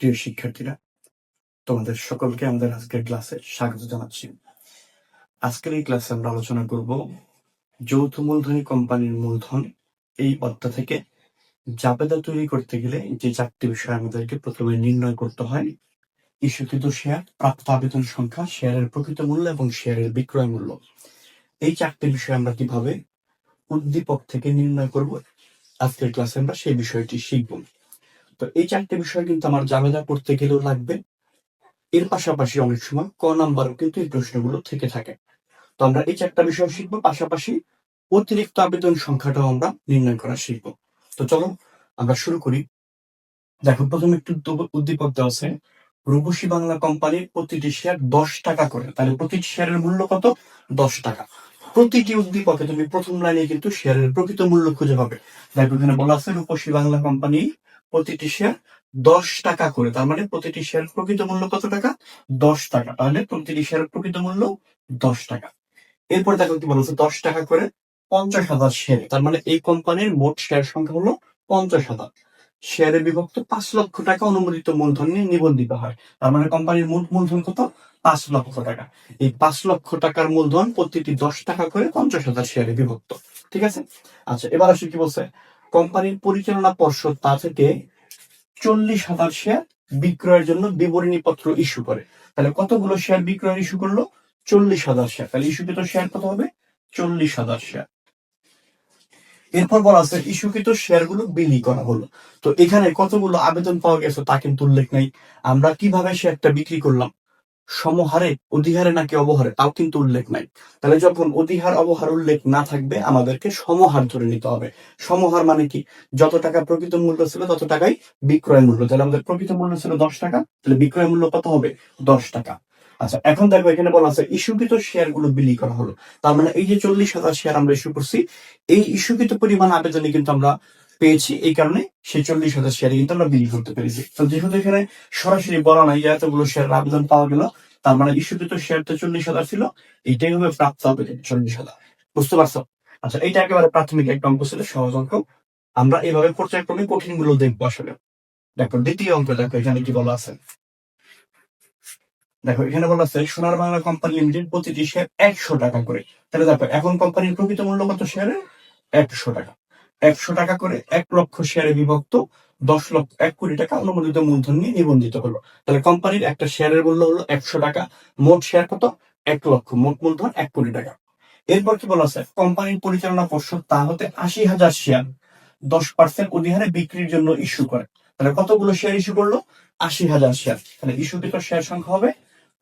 প্রিয় শিক্ষার্থীরা, তোমাদের সকলকে আমাদের আজকের ক্লাসে স্বাগত জানাচ্ছি। আজকের এই ক্লাসে আমরা আলোচনা করব যৌথ মূলধনী কোম্পানির মূলধন এই অধ্যায় থেকে জাবেদা তৈরি করতে গেলে যে চারটি বিষয় আমাদেরকে প্রথমে নির্ণয় করতে হয়। ইস্যুকৃত শেয়ার, প্রাপ্ত আবেদন সংখ্যা, শেয়ারের প্রকৃত মূল্য এবং শেয়ারের বিক্রয় মূল্য। এই চারটি বিষয় আমরা কীভাবে উদ্দীপক থেকে নির্ণয় করব? আজকের ক্লাসে আমরা সেই বিষয়টি শিখব। তো এই চারটে বিষয় কিন্তু আমার জাবেদা করতে গেলেও লাগবে। এর পাশাপাশি অনেক সময় ক নাম্বারও কিন্তু এই প্রশ্নগুলো থেকে থাকে। তো আমরা এই চারটা বিষয় শিখব, পাশাপাশি অতিরিক্ত আবেদন সংখ্যাটাও আমরা নির্ণয় করা শিখব। তো চলো আমরা শুরু করি। দেখো, প্রথমে একটু উদ্দীপক দেওয়া আছে। রূপসী বাংলা কোম্পানির প্রতিটি শেয়ার দশ টাকা করে। তাহলে প্রতিটি শেয়ারের মূল্য কত? দশ টাকা। প্রতিটি উদ্দীপকে তুমি প্রথম লাইনে কিন্তু শেয়ারের প্রকৃত মূল্য খুঁজে পাবে। দেখো, এখানে বলা আছে রূপসী বাংলা কোম্পানি প্রতিটি শেয়ার দশ টাকা করে। তার মানে প্রতিটি শেয়ারের প্রকৃত মূল্য কত টাকা? দশ টাকা। তাহলে প্রতিটি শেয়ারের প্রকৃত মূল্য দশ টাকা। এরপর দেখো কি বলছে, দশ টাকা করে পঞ্চাশ হাজার শেয়ার তার মানে এই কোম্পানির মোট শেয়ার সংখ্যা হলো পঞ্চাশ হাজার। শেয়ারে বিভক্ত পাঁচ লক্ষ টাকা অনুমোদিত মূলধন নিয়ে নিবন্ধিত হয়। তার মানে কোম্পানির মোট মূলধন কত? পাঁচ লক্ষ টাকা। এই পাঁচ লক্ষ টাকার মূলধন প্রতিটি দশ টাকা করে পঞ্চাশ হাজার শেয়ারে বিভক্ত। ঠিক আছে? আচ্ছা এবার আসি কি বলছে? কোম্পানির পরিচালনা পর্ষদ তা থেকে চল্লিশ হাজার শেয়ার বিক্রয়ের জন্য বিবরণী পত্র ইস্যু করে। তাহলে কতগুলো শেয়ার বিক্রয় ইস্যু করল? চল্লিশ হাজার শেয়ার তাহলে ইস্যুকৃত শেয়ার কত হবে? চল্লিশ হাজার শেয়ার এরপর বলা আছে ইস্যুকৃত শেয়ারগুলো বিলি করা হলো। তো এখানে কতগুলো আবেদন পাওয়া গেছে তা কিন্তু উল্লেখ নাই। আমরা কীভাবে শেয়ারটা বিক্রি করলাম? সমহারে, অধিহারে নাকি অবহারে, তাও কিন্তু উল্লেখ নাই। তাহলে যখন অধিহার, অবহার উল্লেখ না থাকবে, আমাদেরকে সমহার ধরে নিতে হবে। সমহার মানে কি? যত টাকা প্রকৃত মূল্য ছিল, তত টাকাই বিক্রয় মূল্য। তাহলে আমাদের প্রকৃত মূল্য ছিল দশ টাকা, তাহলে বিক্রয় মূল্য কত হবে? দশ টাকা। আচ্ছা এখন দেখো এখানে বলা আছে, ইস্যুকৃত শেয়ারগুলো বিলি করা হলো। তার মানে এই যে চল্লিশ হাজার শেয়ার আমরা ইস্যু করছি, এই ইস্যুকৃত পরিমাণ আবেদনে কিন্তু আমরা পেয়েছি এই কারণে সেই চল্লিশ হাজার শেয়ার কিন্তু আমরা বিলি করতে পেরেছি। তো যেহেতু এখানে সরাসরি বলা নাই যে এতগুলো শেয়ার আবেদন পাওয়া গেল, তার মানে ইস্যুকৃত শেয়ার তো চল্লিশ হাজার ছিল, এইটাই হবে প্রাপ্ত আবেদন, চল্লিশ হাজার। বুঝতে পারছ? আচ্ছা এটা একেবারে প্রাথমিক একটা অঙ্ক ছিল, সহজ অঙ্ক। আমরা এইভাবে পর্যায়ক্রমে কঠিনগুলো দেখব আসলে। দেখো, দ্বিতীয় অঙ্ক, দেখো, এখানে কি বলা আছে? দেখো, এখানে বলা আছে, সোনার বাংলা কোম্পানি লিমিটেড প্রতিটি শেয়ার একশো টাকা করে। তাহলে দেখো, এখন কোম্পানির প্রকৃত মূল্য কত শেয়ারে একশো টাকা। একশো টাকা করে এক লক্ষ শেয়ারে বিভক্ত, দশ লক্ষ, এক কোটি টাকা অনুমোদিত মূলধন নিয়ে নিবন্ধিত হলো। তাহলে কোম্পানির একটা শেয়ারের মূল্য হলো একশো টাকা, মোট শেয়ার কত? এক লক্ষ, মোট মূলধন এক কোটি টাকা। এরপর কি বলা আছে? কোম্পানির পরিচালনা পর্ষদ তা হতে আশি হাজার শেয়ার দশ পার্সেন্ট অধিহারে বিক্রির জন্য ইস্যু করে। তাহলে কতগুলো শেয়ার ইস্যু করল? আশি হাজার শেয়ার তাহলে ইস্যুকৃত শেয়ার সংখ্যা হবে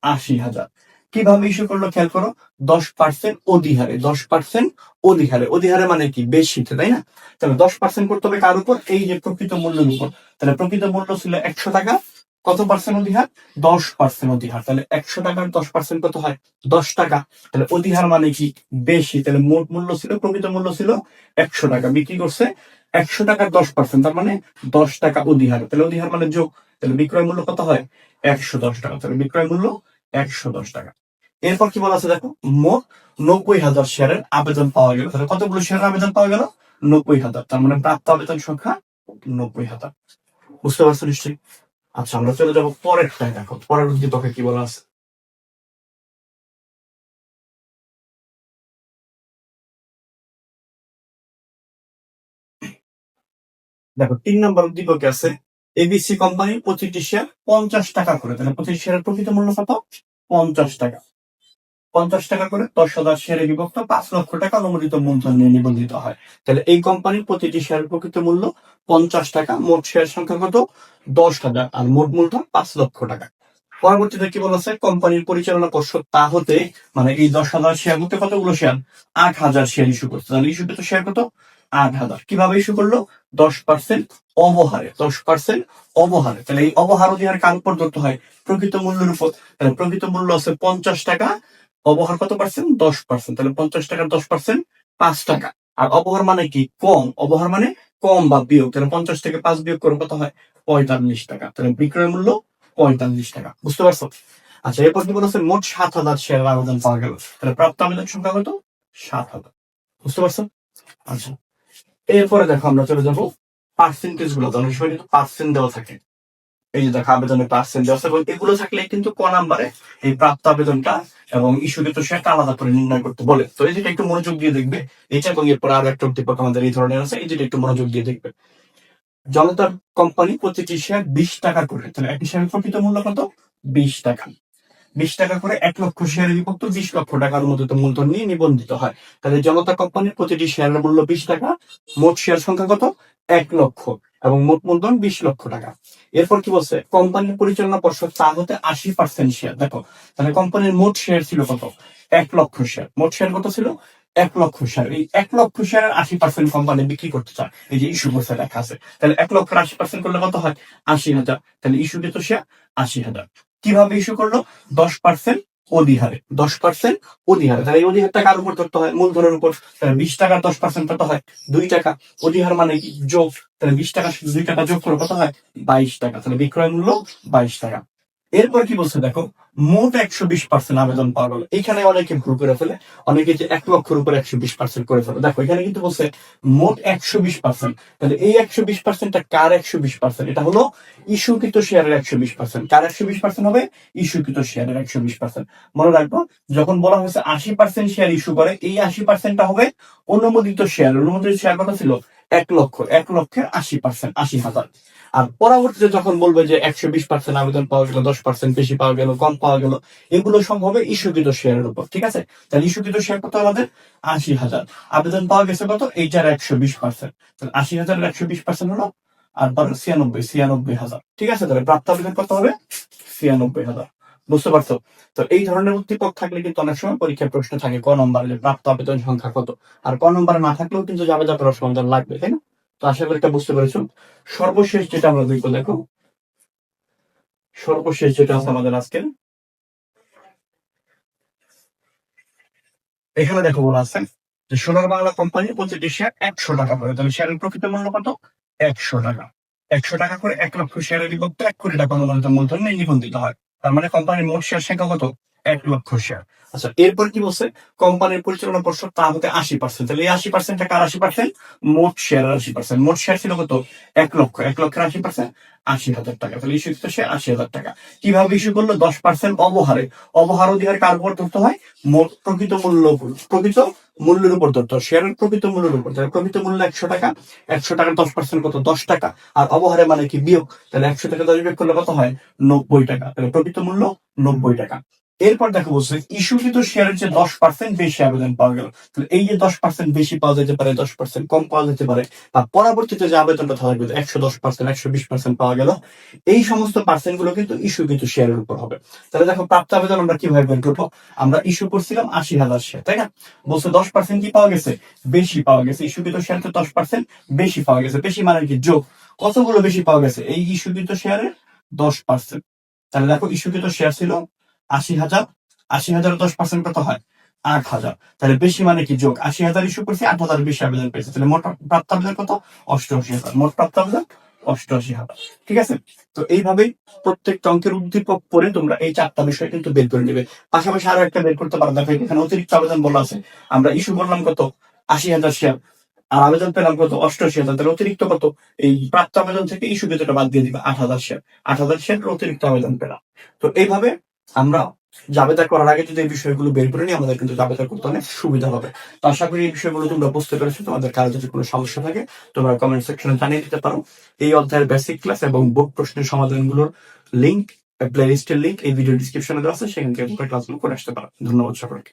আশি হাজার। কীভাবে ইস্যু করল খেয়াল করো? দশ পার্সেন্ট অধিহারে, দশ পার্সেন্ট অধিহারে। অধিহারে মানে কি? বেশিতে তাই না? তাহলে দশ পার্সেন্ট করতে হবে কার উপর? এই যে প্রকৃত মূল্যের উপর। তাহলে প্রকৃত মূল্য ছিল একশো টাকা। কত পার্সেন্ট অধিহার? দশ পার্সেন্ট অধিহার। তাহলে একশো টাকার দশ পার্সেন্ট কত হয়? দশ টাকা। তাহলে অধিহার মানে কি? বেশি। তাহলে মোট মূল্য ছিল, প্রকৃত মূল্য ছিল একশো টাকা। বিক্রি করছে একশো টাকার দশ পার্সেন্ট তার মানে দশ টাকা অধিহার। তাহলে অধিহার মানে যোগ। তাহলে বিক্রয় মূল্য কত হয়? একশো দশ টাকা। তাহলে বিক্রয় মূল্য একশো দশ টাকা। এরপর কি বলা আছে দেখো? মোট নব্বই হাজার শেয়ারের আবেদন পাওয়া গেল। তাহলে কতগুলো শেয়ারের আবেদন পাওয়া গেল? নব্বই হাজার। তার মানে প্রাপ্ত আবেদন সংখ্যা নব্বই হাজার। বুঝতে পারছ নিশ্চয়ই? আচ্ছা আমরা চলে যাব পরেরটায় দেখো। পরের উদ্দীপকে কি বলা আছে? দেখো, তিন নম্বর উদ্দীপকে আছে এবিসি কোম্পানির প্রতিটি শেয়ার পঞ্চাশ টাকা করে। তাহলে প্রতিটি শেয়ারের প্রকৃত মূল্য কত? পঞ্চাশ টাকা। পঞ্চাশ টাকা করে দশ হাজার শেয়ারে বিভক্ত পাঁচ লক্ষ টাকা অনুমোদিত মূলধন নিয়ে নিবন্ধিত হয়। তাহলে এই কোম্পানির প্রতিটি শেয়ারের প্রকৃত মূল্য পঞ্চাশ টাকা, মোট শেয়ার সংখ্যা কত? দশ হাজার, আর মোট মূলধন পাঁচ লক্ষ টাকা। পরবর্তীতে কি বলা কোম্পানির পরিচালনা পর্ষদ তা হতে মানে এই দশ হাজার শেয়ার হতে কতগুলো শেয়ার আট হাজার শেয়ার ইস্যু করছে। তাহলে ইস্যু তো শেয়ার কত? আট হাজার। কীভাবে ইস্যু করল? দশ পার্সেন্ট অবহারে, দশ পার্সেন্ট অবহারে। তাহলে এই অবহার অধিহার কার উপর ধরতে হয়, প্রকৃত মূল্যের উপর, তাহলে প্রকৃত মূল্য আছে পঞ্চাশ টাকা, অবহার কত পার্সেন্ট দশ পার্সেন্ট তাহলে পঞ্চাশ টাকার দশ পার্সেন্ট পাঁচ টাকা। আর অবহার মানে কি? কম। অবহার মানে কম বা বিয়োগ। তাহলে পঞ্চাশ থেকে পাঁচ বিয়োগ করে কত হয়? পঁয়তাল্লিশ টাকা। তাহলে বিক্রয় মূল্য পঁয়তাল্লিশ টাকা। বুঝতে পারছ? আচ্ছা এরপর কি বলেছে? মোট সাত হাজার শেয়ার আবেদন পাওয়া গেল। তাহলে প্রাপ্ত আবেদন সংখ্যা কত? সাত হাজার। বুঝতে পারছ? আচ্ছা। এরপরে দেখো আমরা চলে যাব পার্সেন্টেজগুলো অনেক কিন্তু পার্সেন্ট দেওয়া থাকে। এই যে দেখো আবেদনের পার্সেন্ট দেওয়া এবং এগুলো থাকলে কিন্তু ক নাম্বারে এই প্রাপ্ত আবেদনটা এবং ইস্যুকৃত শেয়ারটা আলাদা করে নির্ণয় করতে বলে। তো এই যেটা একটু মনোযোগ দিয়ে দেখবে এটা এবং এরপর আরও একটা উদ্দীপক আমাদের এই ধরনের আছে, এই যেটা একটু মনোযোগ দিয়ে দেখবে। জনতার কোম্পানি প্রতিটি শেয়ার বিশ টাকা করে, তাহলে একটি শেয়ারের প্রকৃত মূল্য কত? বিশ টাকা। বিশ টাকা করে এক লক্ষ শেয়ারে বিভক্ত বিশ লক্ষ টাকার মধ্যে তো মূলধন নিয়ে নিবন্ধিত হয়। তাহলে জনতা কোম্পানির প্রতিটি শেয়ারের মূল্য বিশ টাকা, মোট শেয়ার সংখ্যা কত? এক লক্ষ। এবং মোট মূলধন বিশ লক্ষ টাকা। এরপর কি বলছে? কোম্পানির পরিচালনা পর্ষদ তা হতে আশি পার্সেন্ট শেয়ার দেখো, তাহলে কোম্পানির মোট শেয়ার ছিল কত? এক লক্ষ শেয়ার মোট শেয়ার কত ছিল? এক লক্ষ শেয়ার এই এক লক্ষ শেয়ারের আশি পার্সেন্ট কোম্পানি বিক্রি করতে চায়। এই যে ইস্যু করছে লেখা আছে। তাহলে এক লক্ষের আশি পার্সেন্ট করলে কত হয়? আশি হাজার। তাহলে ইস্যু কৃত শেয়ার আশি হাজার। কীভাবে ইস্যু করল? দশ পার্সেন্ট অধিহারে, দশ পার্সেন্ট অধিহারে। তাহলে এই অধিহারটা কার উপর ধরতে হয়? মূলধনের উপর। বিশ টাকা দশ পার্সেন্ট কত হয়? দুই টাকা। অধিহার মানে কি? যোগ। তাহলে বিশ টাকা, দুই টাকা যোগ করে কত হয়? বাইশ টাকা। তাহলে বিক্রয় মূল্য বাইশ টাকা। এরপর কি বলছে দেখো, মোট একশো বিশ পার্সেন্ট আবেদন পাওয়া গেল এখানে অনেকে ভুল করে ফেলে, অনেকে যে এক লক্ষের উপর একশো বিশ পার্সেন্ট করে ফেলে। দেখো, এখানে কিন্তু বলছে মোট একশো বিশ পার্সেন্ট তাহলে এই একশো বিশ পার্সেন্টটা কার একশো বিশ পার্সেন্ট এটা হলো ইস্যুকৃত শেয়ারের একশো বিশ পার্সেন্ট কার একশো বিশ পার্সেন্ট হবে? ইস্যুকৃত শেয়ারের একশো বিশ পার্সেন্ট মনে রাখব, যখন বলা হয়েছে আশি পার্সেন্ট শেয়ার ইস্যু করে, এই আশি পার্সেন্টটা হবে অনুমোদিত শেয়ার অনুমোদিত শেয়ার কত ছিল? এক লক্ষ, এক লক্ষের আশি পার্সেন্ট আশি হাজার। আর পরবর্তীতে যখন বলবে যে একশো বিশ পার্সেন্ট আবেদন পাওয়া গেল, দশ পার্সেন্ট বেশি পাওয়া গেল, কম পাওয়া গেল, এগুলো সম্ভব হবে ইস্যুকৃত শেয়ারের উপর, ঠিক আছে? তাহলে ইস্যুকৃত শেয়ার কত আমাদের? আশি হাজার। আবেদন পাওয়া গেছে কত? এইটার একশো বিশ পার্সেন্ট তাহলে আশি হাজারের একশো বিশ পার্সেন্ট হলো আর ছিয়ানব্বই ছিয়ানব্বই হাজার, ঠিক আছে? তাহলে প্রাপ্ত আবেদন কত হবে? ছিয়ানব্বই হাজার। বুঝতে পারছ? তো এই ধরনের উদ্দীপক থাকলে কিন্তু অনেক সময় পরীক্ষায় প্রশ্ন থাকে, ক নম্বরে যে প্রাপ্ত আবেদন সংখ্যা কত? আর ক নম্বরে না থাকলেও কিন্তু যাবে যাবে সমাধান লাগবে, তাই না? তো আশা করি এটা বুঝতে পেরেছ। সর্বশেষ যেটা আমরা দেখব, দেখো। সর্বশেষ যেটা আছে আমাদের আজকে এখানে দেখো বলা আছে যে সোনার বাংলা কোম্পানি প্রতিটি শেয়ার একশো টাকা করে তাহলে শেয়ারের প্রকৃত মূল্য কত? একশো টাকা। একশো টাকা করে এক লক্ষ শেয়ারের বিভক্ত এক কোটি টাকা মূলধন নিবন্ধিত হয়। তার মানে কোম্পানির মোট শেয়ার সংখ্যা কত? এক লক্ষ শেয়ার আচ্ছা এরপর কি বলছে? কোম্পানির পরিচালনা পর্ষদ তা হতে আশি পার্সেন্ট তাহলে এই আশি পার্সেন্ট টাকা আশি পার্সেন্ট মোট শেয়ার আশি পার্সেন্ট মোট শেয়ার ছিল কত? এক লক্ষ। এক লক্ষের আশি পার্সেন্ট আশি হাজার টাকা। তাহলে ইস্যু শেয়ার আশি হাজার টাকা। কীভাবে ইস্যু করল? দশ পার্সেন্ট অবহারে। অবহার অধিকার কার উপর ধরতে হয়? মোট প্রকৃত মূল্য প্রকৃত মূল্যের উপর ধরতে হয় শেয়ারের প্রকৃত মূল্যের উপর। তাহলে প্রকৃত মূল্য একশো টাকা। একশো টাকার দশ পার্সেন্ট কত? দশ টাকা। আর অবহারে মানে কি বিয়োগ? তাহলে একশো টাকা দশ বিয়োগ করলে কত হয়? নব্বই টাকা। তাহলে প্রকৃত মূল্য নব্বই টাকা। এরপর দেখা বলছে, ইস্যুকৃত শেয়ারের যে দশ পার্সেন্ট বেশি আবেদন পাওয়া গেল। তাহলে এই যে দশ পার্সেন্ট বেশি পাওয়া যেতে পারে, দশ পার্সেন্ট কম পাওয়া যেতে পারে বা পরবর্তীতে যে আবেদনটা থাকবে একশো দশ পার্সেন্ট একশো বিশ পার্সেন্ট পাওয়া গেল, এই সমস্ত পার্সেন্টগুলো কিন্তু ইস্যুকৃত শেয়ারের উপর হবে। তাহলে দেখো, প্রাপ্ত আবেদন আমরা কীভাবে বের করব? আমরা ইস্যু করছিলাম আশি হাজার শেয়ার তাই না? বলছে দশ পার্সেন্ট কি পাওয়া গেছে? বেশি পাওয়া গেছে। ইস্যুকৃত শেয়ারতে দশ পার্সেন্ট বেশি পাওয়া গেছে। বেশি মানে কি? যোগ। কতগুলো বেশি পাওয়া গেছে? এই ইস্যুকৃত শেয়ারের দশ পার্সেন্ট তাহলে দেখো, ইস্যুকৃত শেয়ার ছিল আশি হাজার আশি হাজার দশ পার্সেন্ট কত হয়? আট হাজার। তাহলে বেশি মানে কি যোগ? আশি হাজার ইস্যু করছি, আট হাজার বেশি আবেদন পেয়েছে। তাহলে মোট প্রাপ্ত আবেদন কত? অষ্টআশি হাজার। মোট প্রাপ্ত আবেদন অষ্টআশি হাজার। ঠিক আছে? তো এইভাবেই প্রত্যেকটা অঙ্কের উদ্দীপক পরে তোমরা এই চারটা বিষয় কিন্তু বের করে নেবে। পাশাপাশি আরও একটা বের করতে পারো। দেখো এখানে অতিরিক্ত আবেদন বলা আছে। আমরা ইস্যু করলাম কত? আশি হাজার শেয়ার আর আবেদন পেলাম কত? অষ্টআশি হাজার। তাহলে অতিরিক্ত কত? এই প্রাপ্ত আবেদন থেকে ইস্যু কিছুটা বাদ দিয়ে দিবে। আট হাজার শেয়ার আট হাজার শেয়ার অতিরিক্ত আবেদন পেলাম। তো এইভাবে আমরা জাবেদা করার আগে যদি এই বিষয়গুলো বের করে নিই, আমাদের কিন্তু জাবেদা করতে অনেক সুবিধা হবে। তো আশা করি এই বিষয়গুলো তোমরা বুঝতে পেরেছ। তোমাদের কারও যদি কোনো সমস্যা থাকে, তোমরা কমেন্ট সেকশনে জানিয়ে দিতে পারো। এই অধ্যায়ের বেসিক ক্লাস এবং বোর্ড প্রশ্নের সমাধানগুলোর লিঙ্ক প্লে লিস্টের লিঙ্ক এই ভিডিও ডিসক্রিপশনে দেওয়া আছে, সেখান থেকে ক্লাসগুলো করে আসতে পারো। ধন্যবাদ সকলকে।